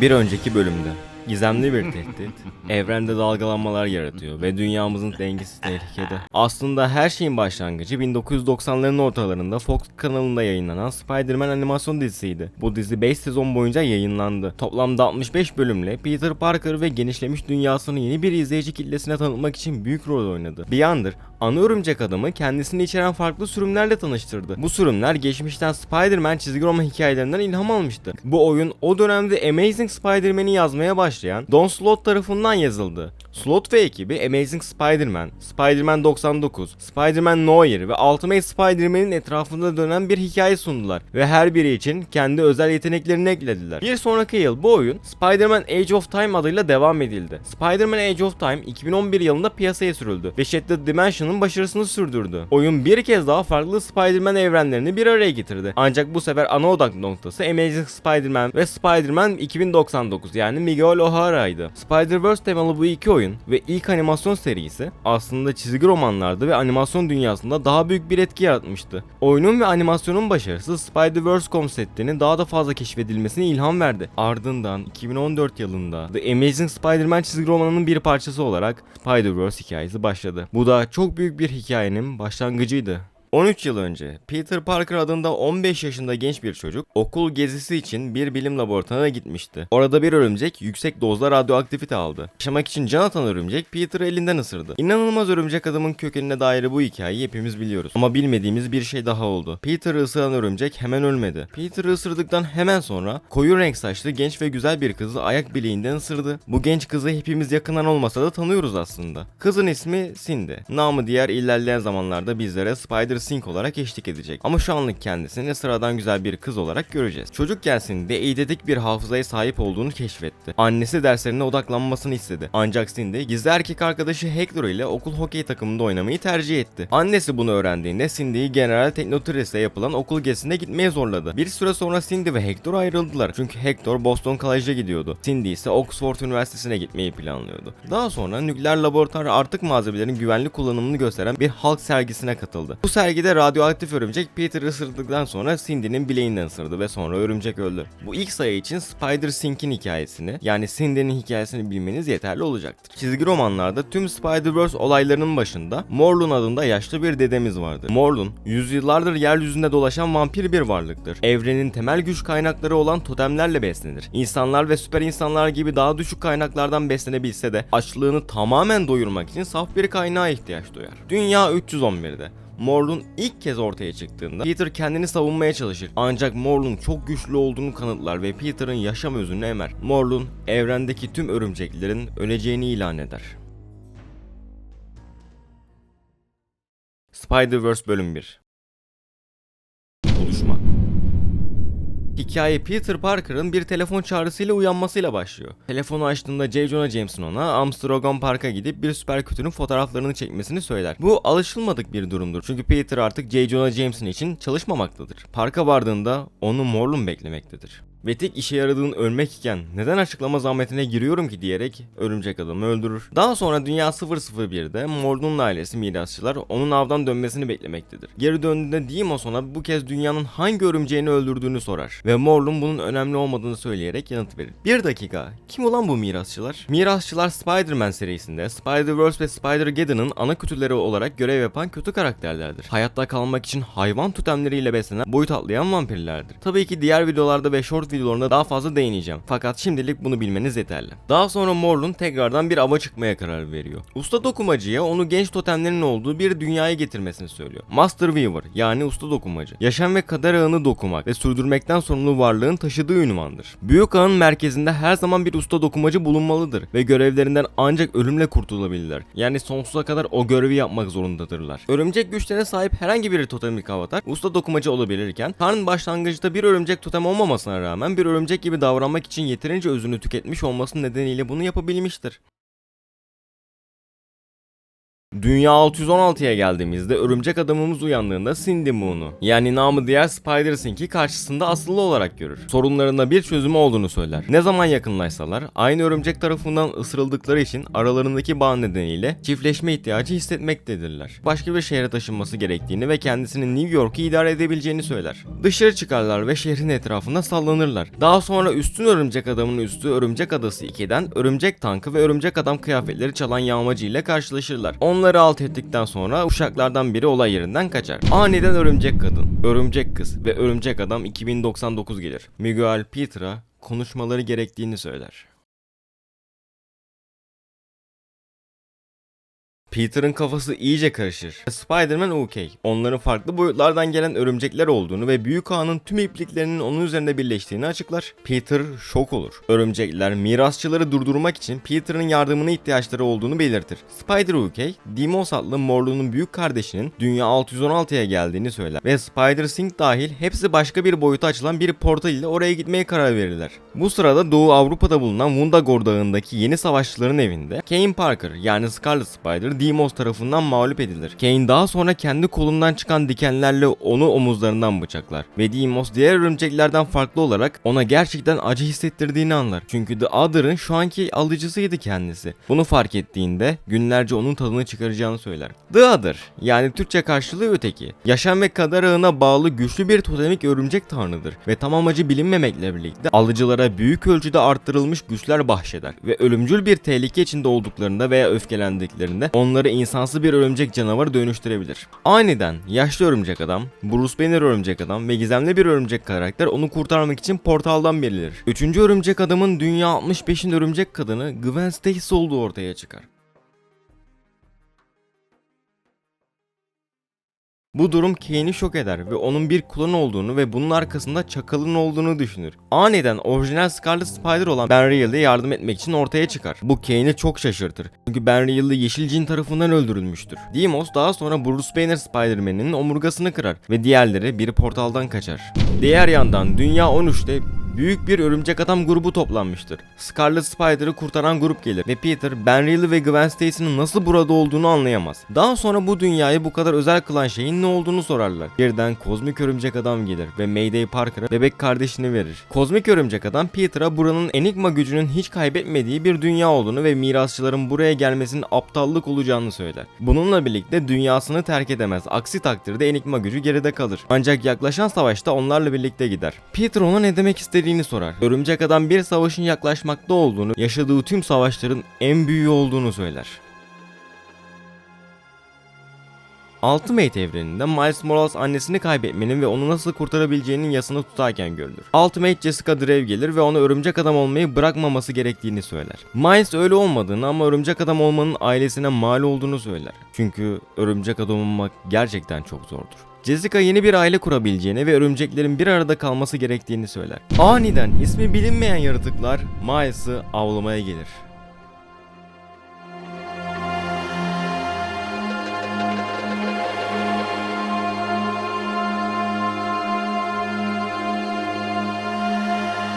Bir önceki bölümde gizemli bir tehdit evrende dalgalanmalar yaratıyor ve dünyamızın dengesi tehlikede. Aslında her şeyin başlangıcı 1990'ların ortalarında Fox kanalında yayınlanan Spider-Man animasyon dizisiydi. Bu dizi 5 sezon boyunca yayınlandı. Toplamda 65 bölümle Peter Parker ve genişlemiş dünyasını yeni bir izleyici kitlesine tanıtmak için büyük rol oynadı. Bir yandır ana örümcek adamı kendisini içeren farklı sürümlerle tanıştırdı. Bu sürümler geçmişten Spider-Man çizgi roman hikayelerinden ilham almıştı. Bu oyun o dönemde Amazing Spider-Man'i yazmaya başlayan Don Slott tarafından yazıldı. Slott ve ekibi Amazing Spider-Man, Spider-Man 99, Spider-Man No Year ve Ultimate Spider-Man'in etrafında dönen bir hikaye sundular ve her biri için kendi özel yeteneklerini eklediler. Bir sonraki yıl bu oyun Spider-Man Age of Time adıyla devam edildi. Spider-Man Age of Time 2011 yılında piyasaya sürüldü ve Shattered Dimension'ın başarısını sürdürdü. Oyun bir kez daha farklı Spider-Man evrenlerini bir araya getirdi. Ancak bu sefer ana odak noktası Amazing Spider-Man ve Spider-Man 2099 yani Miguel O'Hara'ydı. Spider-Verse temalı bu iki oyun ve ilk animasyon serisi aslında çizgi romanlarda ve animasyon dünyasında daha büyük bir etki yaratmıştı. Oyunun ve animasyonun başarısı Spider-Verse konseptinin daha da fazla keşfedilmesine ilham verdi. Ardından 2014 yılında The Amazing Spider-Man çizgi romanının bir parçası olarak Spider-Verse hikayesi başladı. Bu da çok büyük bir hikayenin başlangıcıydı. 13 yıl önce Peter Parker adında 15 yaşında genç bir çocuk okul gezisi için bir bilim laboratuvarına gitmişti. Orada bir örümcek yüksek dozda radyoaktivite aldı. Yaşamak için can atan örümcek Peter'ı elinden ısırdı. İnanılmaz örümcek adamın kökenine dair bu hikayeyi hepimiz biliyoruz. Ama bilmediğimiz bir şey daha oldu. Peter'ı ısıran örümcek hemen ölmedi. Peter'ı ısırdıktan hemen sonra koyu renk saçlı genç ve güzel bir kızı ayak bileğinden ısırdı. Bu genç kızı hepimiz yakından olmasa da tanıyoruz aslında. Kızın ismi Cindy. Namı diğer ilerleyen zamanlarda bizlere Spider Sink olarak eşlik edecek. Ama şu anlık kendisini sıradan güzel bir kız olarak göreceğiz. Çocukken Cindy eğitetik bir hafızaya sahip olduğunu keşfetti. Annesi derslerine odaklanmasını istedi. Ancak Cindy gizli erkek arkadaşı Hector ile okul hokey takımında oynamayı tercih etti. Annesi bunu öğrendiğinde Cindy'yi General Technotris'e yapılan okul gezisine gitmeye zorladı. Bir süre sonra Cindy ve Hector ayrıldılar. Çünkü Hector Boston College'a gidiyordu. Cindy ise Oxford Üniversitesi'ne gitmeyi planlıyordu. Daha sonra nükleer laboratuvar artık malzemelerin güvenli kullanımını gösteren bir halk sergisine katıldı. Bu sergide radyoaktif örümcek Peter ısırdıktan sonra Cindy'nin bileğinden ısırdı ve sonra örümcek öldü. Bu ilk sayı için Spider Sink'in hikayesini yani Cindy'nin hikayesini bilmeniz yeterli olacaktır. Çizgi romanlarda tüm Spider-Verse olaylarının başında Morlun adında yaşlı bir dedemiz vardı. Morlun, yüzyıllardır yeryüzünde dolaşan vampir bir varlıktır. Evrenin temel güç kaynakları olan totemlerle beslenir. İnsanlar ve süper insanlar gibi daha düşük kaynaklardan beslenebilse de açlığını tamamen doyurmak için saf bir kaynağa ihtiyaç duyar. Dünya 311'de Morlun ilk kez ortaya çıktığında Peter kendini savunmaya çalışır. Ancak Morlun çok güçlü olduğunu kanıtlar ve Peter'ın yaşam özünü emer. Morlun evrendeki tüm örümceklerin öleceğini ilan eder. Spider-Verse bölüm 1 Hikaye Peter Parker'ın bir telefon çağrısıyla uyanmasıyla başlıyor. Telefonu açtığında J. Jonah Jameson ona Amsterdam Park'a gidip bir süper kötünün fotoğraflarını çekmesini söyler. Bu alışılmadık bir durumdur çünkü Peter artık J. Jonah Jameson için çalışmamaktadır. Parka vardığında onu Morlun beklemektedir. Ve tek işe yaradığın ölmek iken neden açıklama zahmetine giriyorum ki diyerek örümcek adamı öldürür. Daha sonra Dünya 001'de Morlun'un ailesi mirasçılar onun avdan dönmesini beklemektedir. Geri döndüğünde Deimos ona bu kez dünyanın hangi örümceğini öldürdüğünü sorar. Ve Morlun bunun önemli olmadığını söyleyerek yanıt verir. Bir dakika, kim olan bu mirasçılar? Mirasçılar Spider-Man serisinde Spider-Verse ve Spider-Geddon'ın ana kötüleri olarak görev yapan kötü karakterlerdir. Hayatta kalmak için hayvan totemleriyle beslenen boyut atlayan vampirlerdir. Tabii ki diğer videolarda ve short videolarında daha fazla değineceğim. Fakat şimdilik bunu bilmeniz yeterli. Daha sonra Morlun tekrardan bir ava çıkmaya karar veriyor. Usta dokumacıya onu genç totemlerin olduğu bir dünyaya getirmesini söylüyor. Master Weaver yani usta dokumacı. Yaşam ve kader ağını dokumak ve sürdürmekten sorumlu varlığın taşıdığı ünvandır. Büyük ağın merkezinde her zaman bir usta dokumacı bulunmalıdır ve görevlerinden ancak ölümle kurtulabilirler. Yani sonsuza kadar o görevi yapmak zorundadırlar. Örümcek güçlerine sahip herhangi bir totemik avatar usta dokumacı olabilirken Tarn başlangıçta bir örümcek totem olmamasına rağmen bir örümcek gibi davranmak için yeterince özünü tüketmiş olması nedeniyle bunu yapabilmiştir. Dünya 616'ya geldiğimizde örümcek adamımız uyandığında Cindy Moon'u yani namı diğer Spider-Sink'i karşısında asıllı olarak görür. Sorunlarında bir çözümü olduğunu söyler. Ne zaman yakınlaşsalar aynı örümcek tarafından ısırıldıkları için aralarındaki bağ nedeniyle çiftleşme ihtiyacı hissetmektedirler. Başka bir şehre taşınması gerektiğini ve kendisinin New York'u idare edebileceğini söyler. Dışarı çıkarlar ve şehrin etrafında sallanırlar. Daha sonra üstün örümcek adamın üstü örümcek adası 2'den örümcek tankı ve örümcek adam kıyafetleri çalan yağmacı ile karşılaşırlar. Onları alt ettikten sonra uşaklardan biri olay yerinden kaçar. Aniden örümcek kadın, örümcek kız ve örümcek adam 2099 gelir. Miguel Peter'a konuşmaları gerektiğini söyler. Peter'ın kafası iyice karışır. Spider-Man okey. Onların farklı boyutlardan gelen örümcekler olduğunu ve büyük ağının tüm ipliklerinin onun üzerinde birleştiğini açıklar. Peter şok olur. Örümcekler mirasçıları durdurmak için Peter'ın yardımına ihtiyaçları olduğunu belirtir. Spider okey, Deimos adlı Morlu'nun büyük kardeşinin Dünya 616'ya geldiğini söyler ve Spider-Sink dahil hepsi başka bir boyuta açılan bir portal ile oraya gitmeye karar verirler. Bu sırada Doğu Avrupa'da bulunan Wundagore Dağı'ndaki yeni savaşçıların evinde Kane Parker yani Scarlet Spider Deimos tarafından mağlup edilir. Kane daha sonra kendi kolundan çıkan dikenlerle onu omuzlarından bıçaklar ve Deimos diğer örümceklerden farklı olarak ona gerçekten acı hissettirdiğini anlar. Çünkü The Other'ın şu anki alıcısıydı kendisi. Bunu fark ettiğinde günlerce onun tadını çıkaracağını söyler. The Other yani Türkçe karşılığı öteki. Yaşam ve kader ağına bağlı güçlü bir totemik örümcek tanrıdır ve tam amacı bilinmemekle birlikte alıcılara büyük ölçüde arttırılmış güçler bahşeder ve ölümcül bir tehlike içinde olduklarında veya öfkelendiklerinde onları insansı bir örümcek canavarı dönüştürebilir. Aniden yaşlı örümcek adam, Bruce Banner örümcek adam ve gizemli bir örümcek karakter onu kurtarmak için portaldan birilir. Üçüncü örümcek adamın Dünya 65'in örümcek kadını Gwen Stacy olduğu ortaya çıkar. Bu durum Kane'i şok eder ve onun bir klon olduğunu ve bunun arkasında Çakal'ın olduğunu düşünür. Aniden orijinal Scarlet Spider olan Ben Reil'e yardım etmek için ortaya çıkar. Bu Kane'i çok şaşırtır. Çünkü Ben Reil'de Yeşil Cin tarafından öldürülmüştür. Deimos daha sonra Bruce Banner Spider-Man'in omurgasını kırar ve diğerleri bir portaldan kaçar. Diğer yandan Dünya 13'te büyük bir örümcek adam grubu toplanmıştır. Scarlet Spider'ı kurtaran grup gelir ve Peter, Ben Reilly ve Gwen Stacy'nin nasıl burada olduğunu anlayamaz. Daha sonra bu dünyayı bu kadar özel kılan şeyin ne olduğunu sorarlar. Birden kozmik örümcek adam gelir ve Mayday Parker'a bebek kardeşini verir. Kozmik örümcek adam Peter'a buranın enigma gücünün hiç kaybetmediği bir dünya olduğunu ve mirasçıların buraya gelmesinin aptallık olacağını söyler. Bununla birlikte dünyasını terk edemez. Aksi takdirde enigma gücü geride kalır. Ancak yaklaşan savaşta onlarla birlikte gider. Peter ona ne demek istediğini sorar. Örümcek adam bir savaşın yaklaşmakta olduğunu, yaşadığı tüm savaşların en büyüğü olduğunu söyler. Ultimate evreninde Miles Morales annesini kaybetmenin ve onu nasıl kurtarabileceğinin yasını tutarken görülür. Ultimate Jessica Drew gelir ve ona örümcek adam olmayı bırakmaması gerektiğini söyler. Miles öyle olmadığını ama örümcek adam olmanın ailesine mal olduğunu söyler. Çünkü örümcek adam olmak gerçekten çok zordur. Jessica yeni bir aile kurabileceğini ve örümceklerin bir arada kalması gerektiğini söyler. Aniden ismi bilinmeyen yaratıklar Miles'ı avlamaya gelir.